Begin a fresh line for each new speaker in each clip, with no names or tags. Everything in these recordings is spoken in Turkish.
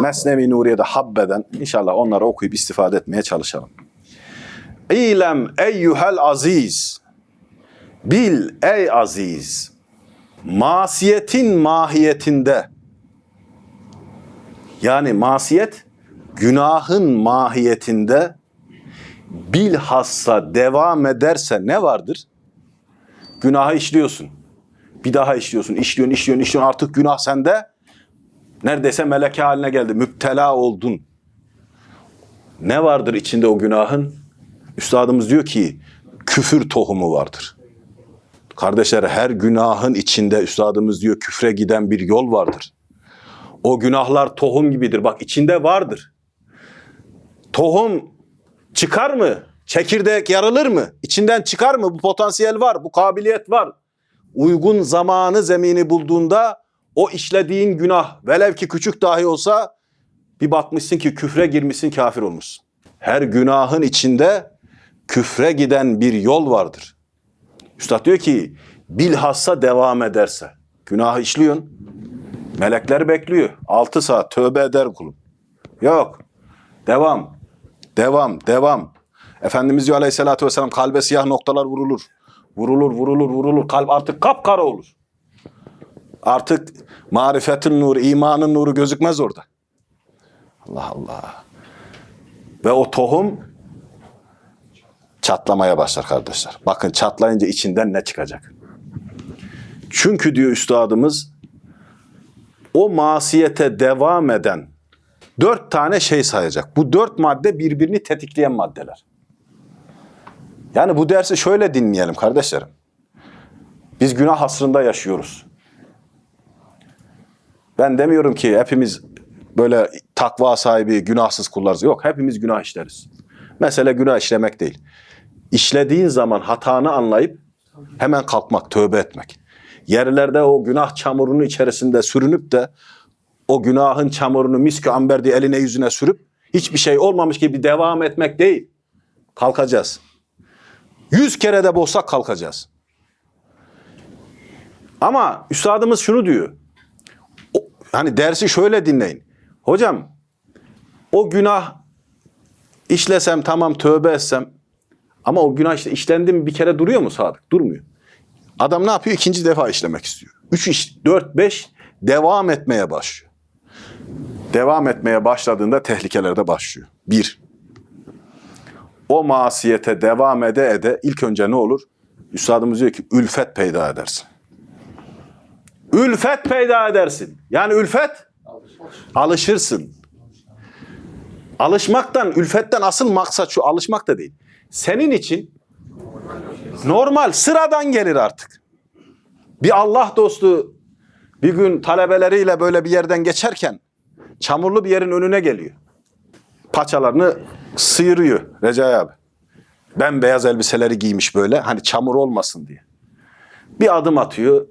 Mesnevi Nuriye'de habbeden inşallah onları okuyup istifade etmeye çalışalım. İlem eyyuhel aziz. Bil ey aziz. Masiyetin mahiyetinde yani masiyet günahın mahiyetinde bilhassa devam ederse ne vardır? Günahı işliyorsun. Bir daha işliyorsun, işliyorsun, işliyorsun, işliyorsun. Artık günah sende neredeyse meleke haline geldi. Müptela oldun. Ne vardır içinde o günahın? Üstadımız diyor ki küfür tohumu vardır. Kardeşler her günahın içinde üstadımız diyor küfre giden bir yol vardır. O günahlar tohum gibidir. Bak içinde vardır. Tohum çıkar mı? Çekirdek yarılır mı? İçinden çıkar mı? Bu potansiyel var, bu kabiliyet var. Uygun zamanı zemini bulduğunda o işlediğin günah velev ki küçük dahi olsa bir bakmışsın ki küfre girmişsin kafir olmuşsun. Her günahın içinde küfre giden bir yol vardır. Üstad diyor ki bilhassa devam ederse. Günahı işliyorsun. Melekler bekliyor. 6 saat tövbe eder kulum. Yok. Devam. Devam. Devam. Efendimiz diyor aleyhissalatü vesselam kalbe siyah noktalar vurulur. Vurulur, vurulur, vurulur. Kalp artık kapkara olur. Artık marifetin nuru, imanın nuru gözükmez orada. Allah Allah. Ve o tohum çatlamaya başlar kardeşler. Bakın çatlayınca içinden ne çıkacak? Çünkü diyor üstadımız o masiyete devam eden dört tane şey sayacak. Bu dört madde birbirini tetikleyen maddeler. Yani bu dersi şöyle dinleyelim kardeşlerim. Biz günah hasrında yaşıyoruz. Ben demiyorum ki hepimiz böyle takva sahibi, günahsız kullarız. Yok, hepimiz günah işleriz. Mesele günah işlemek değil. İşlediğin zaman hatanı anlayıp hemen kalkmak, tövbe etmek. Yerlerde o günah çamurunun içerisinde sürünüp de o günahın çamurunu miskü amber diye eline yüzüne sürüp hiçbir şey olmamış gibi devam etmek değil. Kalkacağız. Yüz kere de bolsak kalkacağız. Ama üstadımız şunu diyor. Hani dersi şöyle dinleyin. Hocam o günah işlesem tamam tövbe etsem ama o günah işlendi mi bir kere duruyor mu Sadık? Durmuyor. Adam ne yapıyor? İkinci defa işlemek istiyor. Üç iş, dört, beş devam etmeye başlıyor. Devam etmeye başladığında tehlikeler de başlıyor. Bir, o masiyete devam ede ede ilk önce ne olur? Üstadımız diyor ki ülfet peyda edersin. Ülfet peyda edersin. Yani ülfet alışırsın. Alışmaktan, ülfetten asıl maksat şu alışmak da değil. Senin için normal, sıradan gelir artık. Bir Allah dostu bir gün talebeleriyle böyle bir yerden geçerken çamurlu bir yerin önüne geliyor. Paçalarını sıyırıyor Recai abi. Bembeyaz elbiseleri giymiş böyle hani çamur olmasın diye. Bir adım atıyor.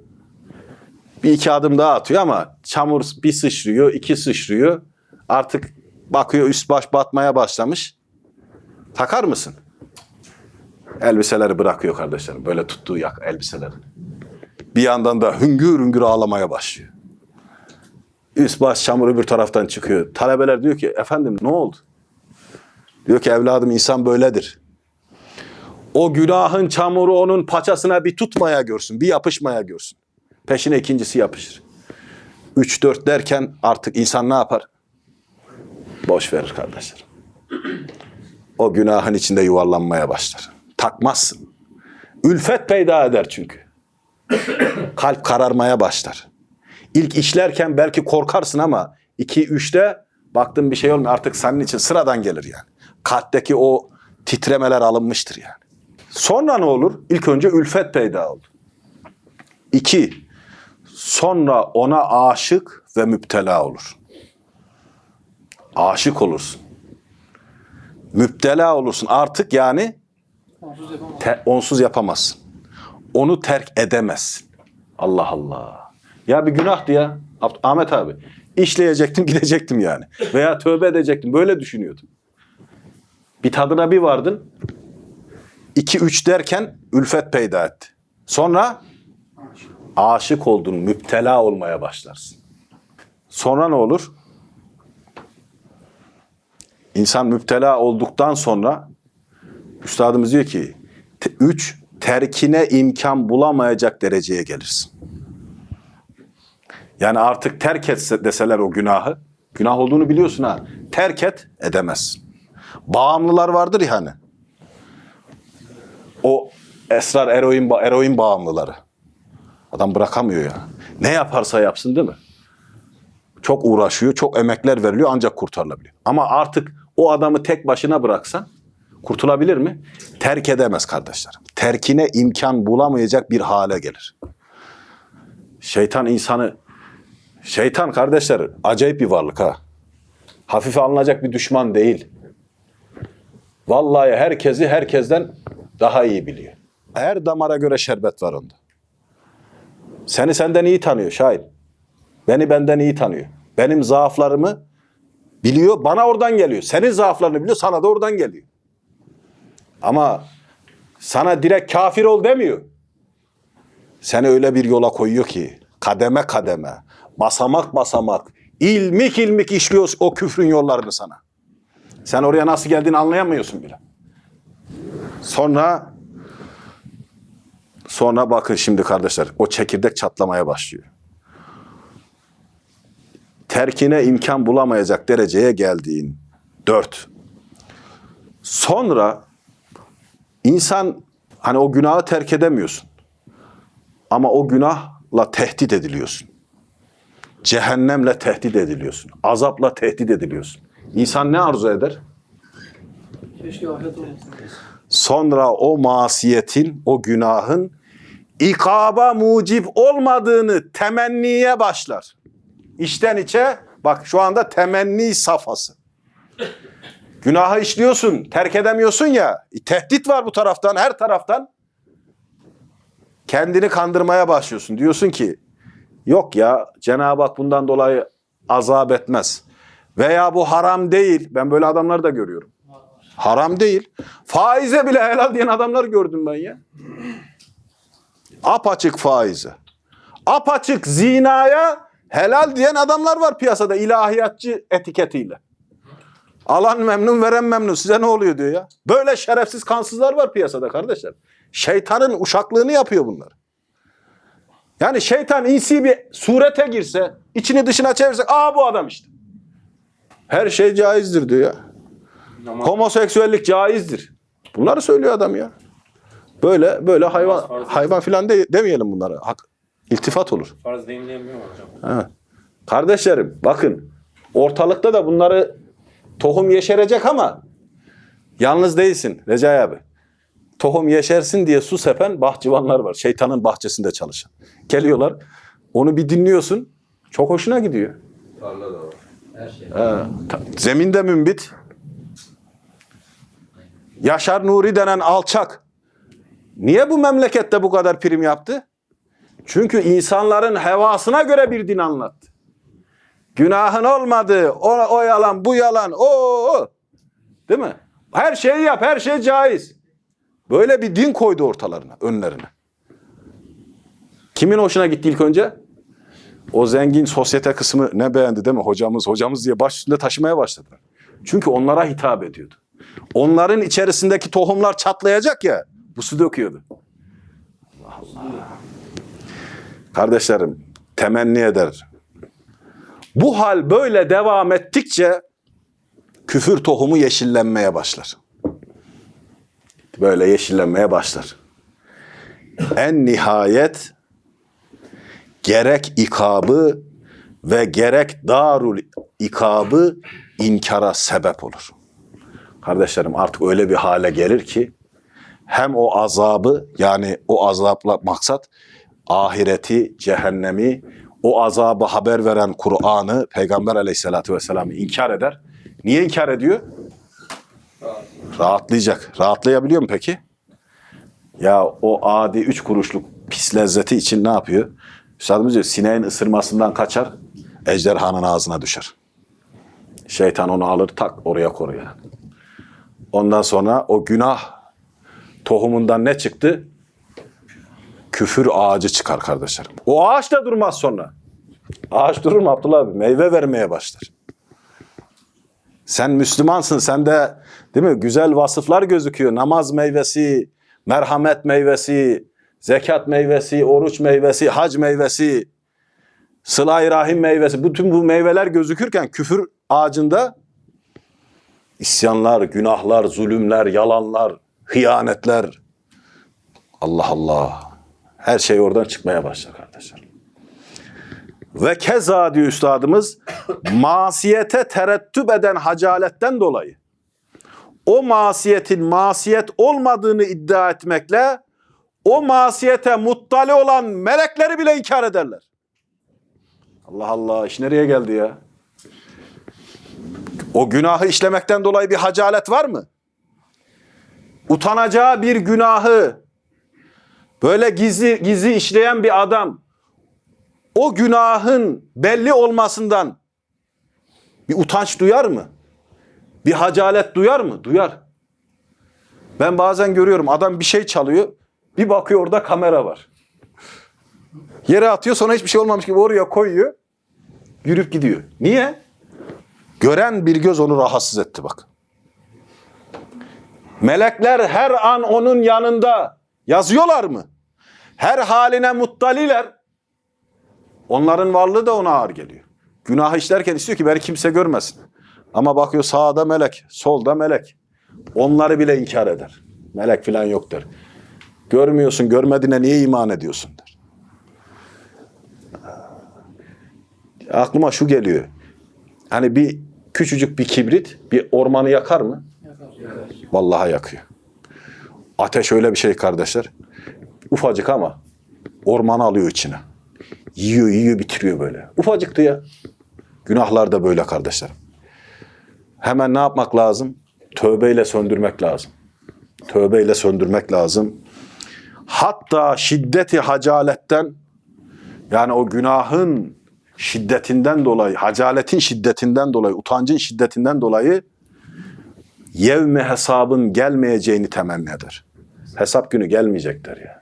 Bir iki adım daha atıyor ama çamur bir sıçrıyor, iki sıçrıyor. Artık bakıyor üst baş batmaya başlamış. Takar mısın? Elbiseleri bırakıyor kardeşlerim. Böyle tuttuğu yak elbiseleri. Bir yandan da hüngür hüngür ağlamaya başlıyor. Üst baş çamuru bir taraftan çıkıyor. Talebeler diyor ki efendim ne oldu? Diyor ki evladım insan böyledir. O günahın çamuru onun paçasına bir tutmaya görsün, bir yapışmaya görsün. Peşine ikincisi yapışır. Üç dört derken artık insan ne yapar? Boş verir kardeşler. O günahın içinde yuvarlanmaya başlar. Takmazsın. Ülfet peyda eder çünkü. Kalp kararmaya başlar. İlk işlerken belki korkarsın ama iki üçte baktın bir şey olmuyor artık senin için sıradan gelir yani. Kalpteki o titremeler alınmıştır yani. Sonra ne olur? İlk önce ülfet peyda olur. İki, sonra ona aşık ve müptela olur. Aşık olursun. Müptela olursun. Artık yani te- onsuz yapamazsın. Onu terk edemezsin. Allah Allah. Ya bir günahtı ya. Ahmet abi. İşleyecektim gidecektim yani. Veya tövbe edecektim. Böyle düşünüyordum. Bir tadına bir vardın. 2-3 derken ülfet peyda etti. Sonra aşık oldun, müptela olmaya başlarsın. Sonra ne olur? İnsan müptela olduktan sonra üstadımız diyor ki üç terkine imkan bulamayacak dereceye gelirsin. Yani artık terk etse deseler o günahı, günah olduğunu biliyorsun ha. Terk et, edemezsin. Bağımlılar vardır ya hani. O esrar eroin, eroin bağımlıları. Adam bırakamıyor ya. Ne yaparsa yapsın değil mi? Çok uğraşıyor, çok emekler veriliyor ancak kurtarılabiliyor. Ama artık o adamı tek başına bıraksan kurtulabilir mi? Terk edemez kardeşlerim. Terkine imkan bulamayacak bir hale gelir. Şeytan insanı, şeytan kardeşler acayip bir varlık ha. Hafife alınacak bir düşman değil. Vallahi herkesi herkesten daha iyi biliyor. Her damara göre şerbet var onda. Seni senden iyi tanıyor Şahin. Beni benden iyi tanıyor. Benim zaaflarımı biliyor, bana oradan geliyor. Senin zaaflarını biliyor, sana da oradan geliyor. Ama sana direkt kafir ol demiyor. Seni öyle bir yola koyuyor ki kademe kademe, basamak basamak, ilmik ilmik işliyor o küfrün yollarını sana. Sen oraya nasıl geldiğini anlayamıyorsun bile. Sonra sonra bakın şimdi kardeşler o çekirdek çatlamaya başlıyor terkine imkan bulamayacak dereceye geldiğin. Dört. Sonra insan hani o günahı terk edemiyorsun. Ama o günahla tehdit ediliyorsun. Cehennemle tehdit ediliyorsun. Azapla tehdit ediliyorsun. İnsan ne arzu eder? Sonra o masiyetin, o günahın ikaba mucip olmadığını temenniye başlar. İçten içe bak şu anda temenni safhası. Günahı işliyorsun, terk edemiyorsun ya. e, tehdit var bu taraftan, her taraftan. Kendini kandırmaya başlıyorsun. Diyorsun ki yok ya Cenab-ı Hak bundan dolayı azap etmez. Veya bu haram değil. Ben böyle adamları da görüyorum. Haram değil. Faize bile helal diyen adamlar gördüm ben ya. Apaçık faize. Apaçık zinaya helal diyen adamlar var piyasada ilahiyatçı etiketiyle. Alan memnun veren memnun size ne oluyor diyor ya. Böyle şerefsiz kansızlar var piyasada kardeşler. Şeytanın uşaklığını yapıyor bunlar. Yani şeytan insi bir surete girse, içini dışına çevirse, aa bu adam işte. Her şey caizdir diyor ya. Homoseksüellik caizdir. Bunları söylüyor adam ya. Böyle böyle hayvan
farz
hayvan filan de, demeyelim bunlara. Hak, iltifat olur.
farz değil diyemiyor mu hocam?
Ha. Kardeşlerim bakın ortalıkta da bunları tohum yeşerecek ama yalnız değilsin Recai abi. Tohum yeşersin diye su sepen bahçıvanlar var. Şeytanın bahçesinde çalışan. Geliyorlar onu bir dinliyorsun çok hoşuna gidiyor. Ha, ta- Zeminde mümbit. Yaşar Nuri denen alçak. Niye bu memlekette bu kadar prim yaptı? Çünkü insanların hevasına göre bir din anlattı. Günahın olmadı, o, o yalan, bu yalan, o, o. Değil mi? Her şeyi yap, her şey caiz. Böyle bir din koydu ortalarına, önlerine. Kimin hoşuna gitti ilk önce? O zengin sosyete kısmı ne beğendi değil mi? Hocamız, hocamız diye baş üstünde taşımaya başladılar. Çünkü onlara hitap ediyordu. Onların içerisindeki tohumlar çatlayacak ya, bu su döküyordu. Kardeşlerim, temenni eder. Bu hal böyle devam ettikçe küfür tohumu yeşillenmeye başlar. Böyle yeşillenmeye başlar. En nihayet gerek ikabı ve gerek darul ikabı inkara sebep olur. Kardeşlerim artık öyle bir hale gelir ki hem o azabı yani o azapla maksat ahireti, cehennemi, o azabı haber veren Kur'an'ı Peygamber aleyhissalatü vesselam'ı inkar eder. Niye inkar ediyor? Rahatlayacak. Rahatlayabiliyor mu peki? Ya o adi üç kuruşluk pis lezzeti için ne yapıyor? Üstadımız diyor sineğin ısırmasından kaçar, ejderhanın ağzına düşer. Şeytan onu alır tak oraya koruyor. Ondan sonra o günah tohumundan ne çıktı? Küfür ağacı çıkar kardeşlerim. O ağaç da durmaz sonra. Ağaç durur mu Abdullah abi? Meyve vermeye başlar. Sen Müslümansın. Sende değil mi? Güzel vasıflar gözüküyor. Namaz meyvesi, merhamet meyvesi, zekat meyvesi, oruç meyvesi, hac meyvesi, sıla-i rahim meyvesi. Bütün bu meyveler gözükürken küfür ağacında isyanlar, günahlar, zulümler, yalanlar, hıyanetler. Allah Allah. Her şey oradan çıkmaya başlar kardeşler. Ve keza diyor üstadımız masiyete terettüp eden hacaletten dolayı o masiyetin masiyet olmadığını iddia etmekle o masiyete muttali olan melekleri bile inkar ederler. Allah Allah iş nereye geldi ya? O günahı işlemekten dolayı bir hacalet var mı? Utanacağı bir günahı böyle gizli gizli işleyen bir adam o günahın belli olmasından bir utanç duyar mı? Bir hacalet duyar mı? Duyar. Ben bazen görüyorum adam bir şey çalıyor. Bir bakıyor orada kamera var. Yere atıyor sonra hiçbir şey olmamış gibi oraya koyuyor. Yürüp gidiyor. Niye? Gören bir göz onu rahatsız etti bak. Melekler her an onun yanında yazıyorlar mı? Her haline muttaliler. Onların varlığı da ona ağır geliyor. Günah işlerken istiyor ki beni kimse görmesin. Ama bakıyor sağda melek, solda melek. Onları bile inkar eder. Melek falan yok der. Görmüyorsun, görmediğine niye iman ediyorsun der. Aklıma şu geliyor. Hani bir küçücük bir kibrit bir ormanı yakar mı? Vallahi yakıyor. Ateş öyle bir şey kardeşler. Ufacık ama ormanı alıyor içine. Yiyor yiyor bitiriyor böyle. Ufacıktı ya. Günahlar da böyle kardeşler. Hemen ne yapmak lazım? Tövbeyle söndürmek lazım. Tövbeyle söndürmek lazım. Hatta şiddeti hacaletten yani o günahın şiddetinden dolayı, hacaletin şiddetinden dolayı, utancın şiddetinden dolayı yevme hesabın gelmeyeceğini temenni eder. Hesap günü gelmeyecekler ya.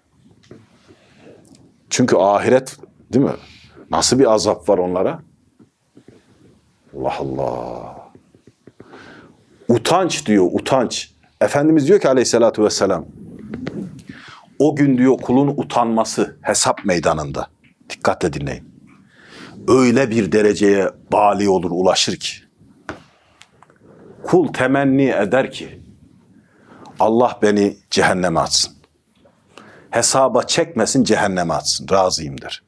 Çünkü ahiret değil mi? Nasıl bir azap var onlara? Allah Allah. Utanç diyor, utanç. Efendimiz diyor ki aleyhissalatü vesselam, o gün diyor kulun utanması hesap meydanında. Dikkatle dinleyin. Öyle bir dereceye bali olur, ulaşır ki. Kul temenni eder ki, Allah beni cehenneme atsın. Hesaba çekmesin, cehenneme atsın. Razıyım der.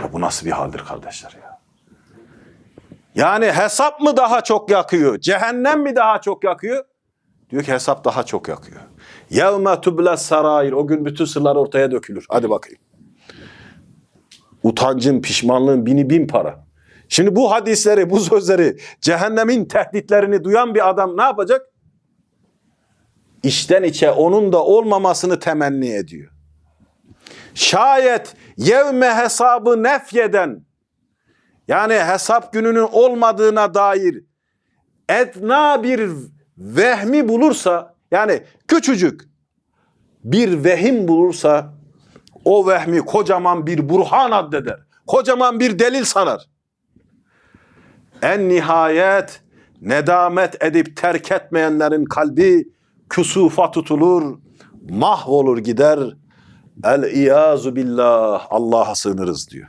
Ya bu nasıl bir haldir kardeşler ya? Yani hesap mı daha çok yakıyor? Cehennem mi daha çok yakıyor? Diyor ki hesap daha çok yakıyor. Yevme tüble sarair. O gün bütün sırlar ortaya dökülür. Hadi bakayım. Utancın, pişmanlığın bini bin para. Şimdi bu hadisleri, bu sözleri, cehennemin tehditlerini duyan bir adam ne yapacak? İçten içe onun da olmamasını temenni ediyor. Şayet yevme hesabı nefyeden, yani hesap gününün olmadığına dair etna bir vehmi bulursa, yani küçücük bir vehim bulursa, o vehmi kocaman bir burhan addeder. Kocaman bir delil sanar. En nihayet nedamet edip terk etmeyenlerin kalbi küsufa tutulur, mahvolur gider. El iyazu billah. Allah'a sığınırız diyor.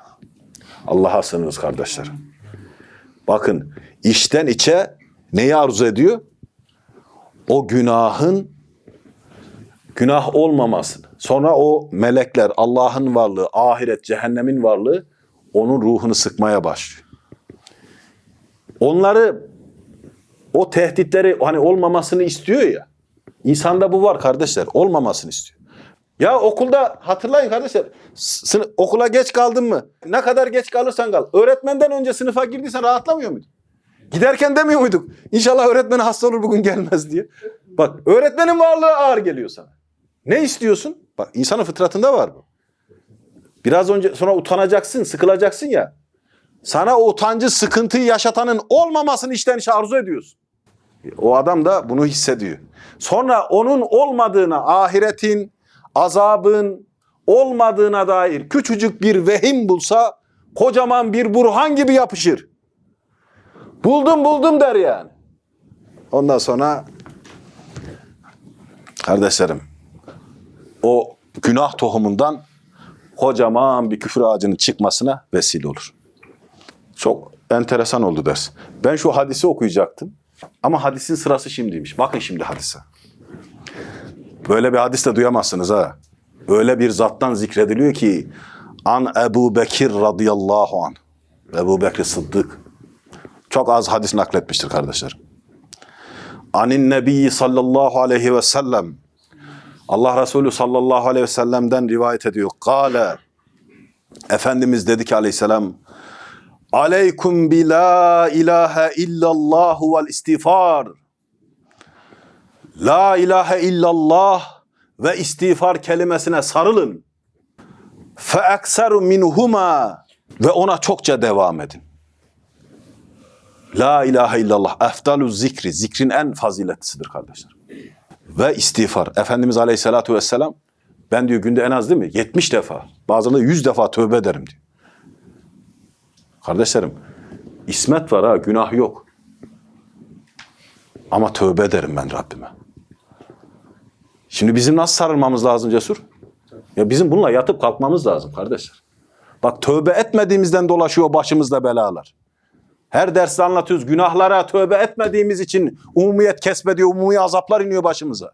Allah'a sığınırız kardeşler. Bakın içten içe neyi arzu ediyor? O günahın günah olmamasını. Sonra o melekler, Allah'ın varlığı, ahiret, cehennemin varlığı onun ruhunu sıkmaya başlıyor. Onları o tehditleri hani olmamasını istiyor ya. İnsanda bu var kardeşler. Olmamasını istiyor. Ya okulda hatırlayın kardeşler. sını- okula geç kaldın mı? Ne kadar geç kalırsan kal. Öğretmenden önce sınıfa girdiysen rahatlamıyor muydun? Giderken demiyor muyduk? İnşallah öğretmen hasta olur bugün gelmez diye. Bak öğretmenin varlığı ağır geliyor sana. Ne istiyorsun? Bak insanın fıtratında var bu. Biraz önce sonra utanacaksın, sıkılacaksın ya. Sana o utancı, sıkıntıyı yaşatanın olmamasını içten içe arzu ediyorsun. O adam da bunu hissediyor. Sonra onun olmadığına, ahiretin, azabın olmadığına dair küçücük bir vehim bulsa kocaman bir burhan gibi yapışır. Buldum buldum der yani. Ondan sonra kardeşlerim o günah tohumundan kocaman bir küfür ağacının çıkmasına vesile olur. Çok enteresan oldu ders. Ben şu hadisi okuyacaktım. Ama hadisin sırası şimdiymiş. Bakın şimdi hadise. Böyle bir hadis de duyamazsınız ha. Öyle bir zattan zikrediliyor ki an Ebu Bekir radıyallahu an. Ebu Bekir Sıddık. Çok az hadis nakletmiştir kardeşler. Anin Nebi sallallahu aleyhi ve sellem. Allah Resulü sallallahu aleyhi ve sellem'den rivayet ediyor. Kale Efendimiz dedi ki aleyhisselam Aleykum bi la ilahe illallah vel istiğfar. La ilahe illallah ve istiğfar kelimesine sarılın. Fe ekseru minhuma ve ona çokça devam edin. La ilahe illallah efdalu zikri zikrin en faziletlisidir kardeşler. Ve istiğfar. Efendimiz Aleyhisselatü Vesselam ben diyor günde en az değil mi? 70 defa. Bazılarında 100 defa tövbe ederim diyor. Kardeşlerim ismet var ha günah yok. Ama tövbe ederim ben Rabbime. Şimdi bizim nasıl sarılmamız lazım cesur? Ya bizim bununla yatıp kalkmamız lazım kardeşler. Bak tövbe etmediğimizden dolaşıyor başımızda belalar. Her derste anlatıyoruz. Günahlara tövbe etmediğimiz için umumiyet kesbediyor, umumi azaplar iniyor başımıza.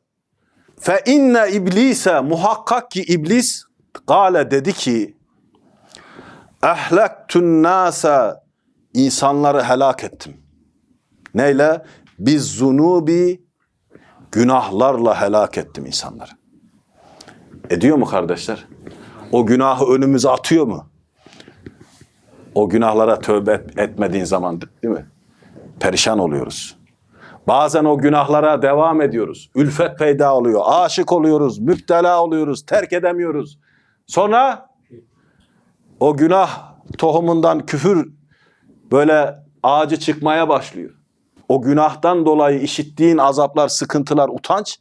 Fe inne iblise muhakkak ki iblis gale dedi ki Ehlektün nase insanları helak ettim. Neyle? Biz zunubi günahlarla helak ettim insanları. Ediyor mu kardeşler? O günahı önümüze atıyor mu? O günahlara tövbe et- etmediğin zaman değil mi? Perişan oluyoruz. Bazen o günahlara devam ediyoruz. Ülfet peyda oluyor. Aşık oluyoruz. Müptela oluyoruz. Terk edemiyoruz. Sonra o günah tohumundan küfür böyle ağacı çıkmaya başlıyor. O günahtan dolayı işittiğin azaplar, sıkıntılar, utanç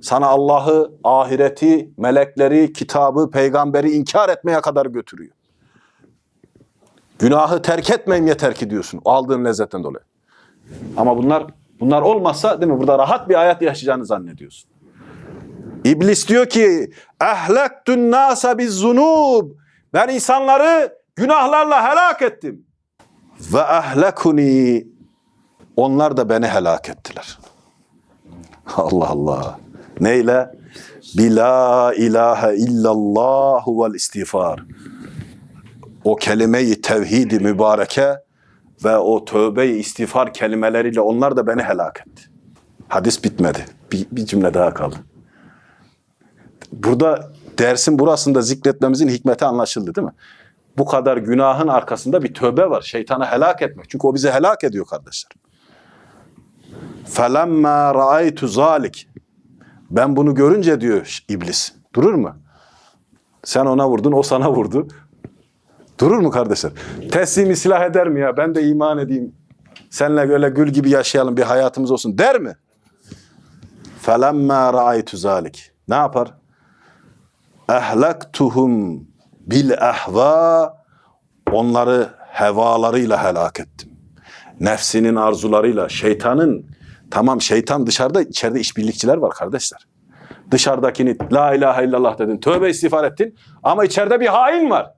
sana Allah'ı, ahireti, melekleri, kitabı, peygamberi inkar etmeye kadar götürüyor. Günahı terk etmeyeyim yeter ki diyorsun aldığın lezzetten dolayı. Ama bunlar bunlar olmazsa değil mi? Burada rahat bir hayat yaşayacağını zannediyorsun. İblis diyor ki ehlektün nase biz zunub. Ben insanları günahlarla helak ettim. Ve ehlekuni onlar da beni helak ettiler. Allah Allah. Neyle? Bila ilahe illallah vel istiğfar. O kelime-i tevhid-i mübareke ve o tövbe-i istiğfar kelimeleriyle onlar da beni helak etti. Hadis bitmedi. Bir, bir cümle daha kaldı. Burada dersin burasında zikretmemizin hikmeti anlaşıldı değil mi? Bu kadar günahın arkasında bir tövbe var. Şeytanı helak etmek. Çünkü o bizi helak ediyor kardeşler. فَلَمَّا رَأَيْتُ zalik. Ben bunu görünce diyor iblis. Durur mu? Sen ona vurdun, o sana vurdu. Durur mu kardeşler? Teslimi silah eder mi ya? Ben de iman edeyim. Seninle böyle gül gibi yaşayalım, bir hayatımız olsun der mi? فَلَمَّا رَأَيْتُ zalik. Ne yapar? Ehlektuhum bil ehva onları hevalarıyla helak ettim. Nefsinin arzularıyla, şeytanın tamam şeytan dışarıda içeride işbirlikçiler var kardeşler. Dışarıdakini la ilahe illallah dedin, tövbe istiğfar ettin ama içeride bir hain var.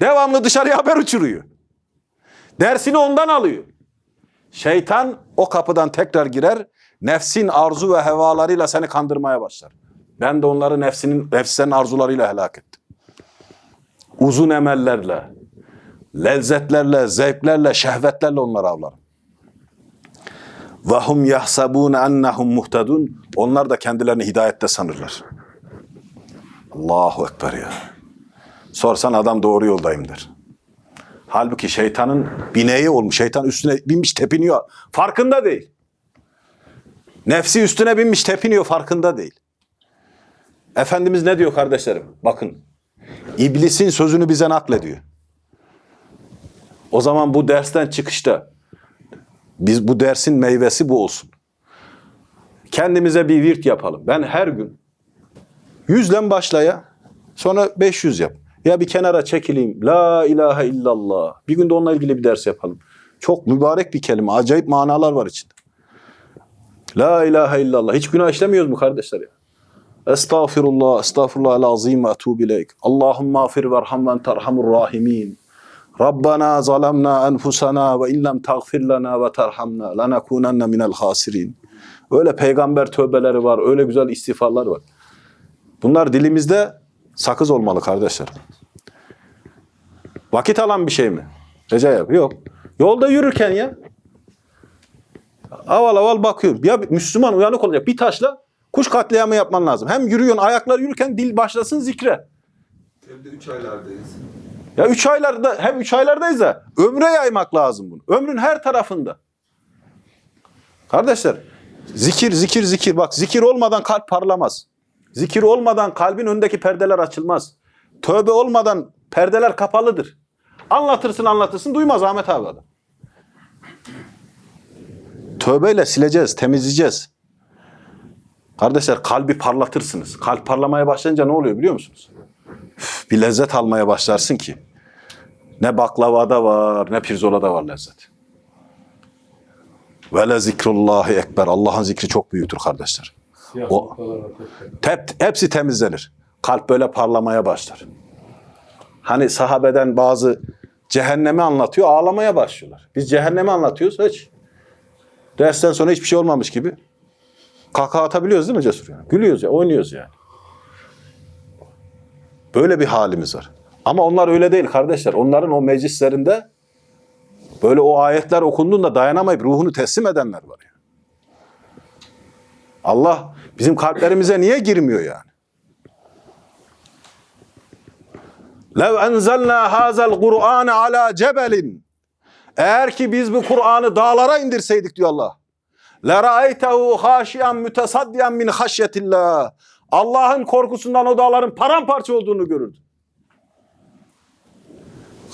Devamlı dışarıya haber uçuruyor. Dersini ondan alıyor. Şeytan o kapıdan tekrar girer, nefsin arzu ve hevalarıyla seni kandırmaya başlar. Ben de onları nefsinin, nefsinin arzularıyla helak ettim. Uzun emellerle, lezzetlerle, zevklerle, şehvetlerle onları avlarım. Ve hum yahsabun ennehum muhtedun. Onlar da kendilerini hidayette sanırlar. Allahu Ekber ya. Sorsan adam doğru yoldayım der. Halbuki şeytanın bineği olmuş. Şeytan üstüne binmiş tepiniyor. Farkında değil. Nefsi üstüne binmiş tepiniyor farkında değil. Efendimiz ne diyor kardeşlerim? Bakın. İblisin sözünü bize naklediyor. O zaman bu dersten çıkışta biz bu dersin meyvesi bu olsun. Kendimize bir virt yapalım. Ben her gün yüzden başla ya. Sonra 500 yap. Ya bir kenara çekileyim. La ilahe illallah. Bir günde onunla ilgili bir ders yapalım. Çok mübarek bir kelime. Acayip manalar var içinde. La ilahe illallah. Hiç günah işlemiyoruz mu kardeşler ya? Estağfirullah, estağfirullah azim ve etubu ileyk. Allahümme afir verham ve enterhamur rahimin. Rabbana zalamna enfusana ve illem tagfir lana ve terhamna lenekunenne minel hasirin. Öyle peygamber tövbeleri var, öyle güzel istiğfarlar var. Bunlar dilimizde sakız olmalı kardeşler. Vakit alan bir şey mi? Recep yok. Yolda yürürken ya. Aval aval bakıyorum. Ya Müslüman uyanık olacak. Bir taşla kuş katliamı yapman lazım. Hem yürüyorsun ayaklar yürürken dil başlasın zikre.
Evde 3 aylardayız.
Ya üç aylarda hem üç aylardayız da ömre yaymak lazım bunu. Ömrün her tarafında. Kardeşler zikir zikir zikir bak zikir olmadan kalp parlamaz. Zikir olmadan kalbin önündeki perdeler açılmaz. Tövbe olmadan perdeler kapalıdır. Anlatırsın anlatırsın duymaz Ahmet abi adam. Tövbeyle sileceğiz, temizleyeceğiz. Kardeşler kalbi parlatırsınız. Kalp parlamaya başlayınca ne oluyor biliyor musunuz? Üf, bir lezzet almaya başlarsın ki. Ne baklavada var, ne pirzolada var lezzet. Ve le zikrullahi ekber. Allah'ın zikri çok büyüktür kardeşler. O, tep, hepsi temizlenir. Kalp böyle parlamaya başlar. Hani sahabeden bazı cehennemi anlatıyor, ağlamaya başlıyorlar. Biz cehennemi anlatıyoruz hiç. Dersten sonra hiçbir şey olmamış gibi. Kaka atabiliyoruz değil mi Cesur? Yani? Gülüyoruz ya, oynuyoruz yani. Böyle bir halimiz var. Ama onlar öyle değil kardeşler. Onların o meclislerinde böyle o ayetler okunduğunda dayanamayıp ruhunu teslim edenler var. Yani. Allah bizim kalplerimize niye girmiyor yani? Lev enzelna hazel Kur'an ala cebelin. Eğer ki biz bu Kur'an'ı dağlara indirseydik diyor Allah. Le ra'aytehu haşiyan mütesaddiyan min haşyetillah. Allah'ın korkusundan o dağların paramparça olduğunu görürdü.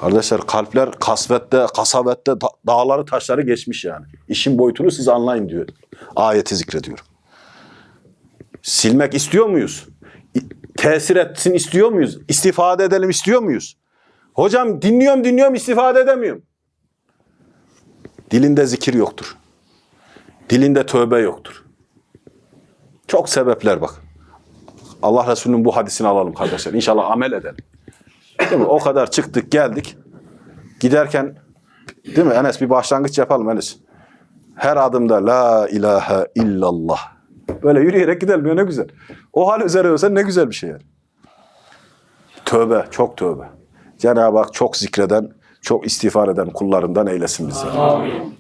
Kardeşler kalpler kasvette, kasavette dağları taşları geçmiş yani. İşin boyutunu siz anlayın diyor. Ayeti zikrediyor. Silmek istiyor muyuz? Tesir etsin istiyor muyuz? İstifade edelim istiyor muyuz? Hocam dinliyorum dinliyorum istifade edemiyorum. Dilinde zikir yoktur. Dilinde tövbe yoktur. Çok sebepler bak. Allah Resulü'nün bu hadisini alalım kardeşler. İnşallah amel edelim. Değil mi? O kadar çıktık geldik. Giderken değil mi Enes bir başlangıç yapalım Enes. Her adımda la ilahe illallah. Böyle yürüyerek gidelim ya ne güzel. O hal üzere olsa ne güzel bir şey yani. Tövbe, çok tövbe. Cenab-ı Hak çok zikreden, çok istiğfar eden kullarından eylesin bizi.
Amin.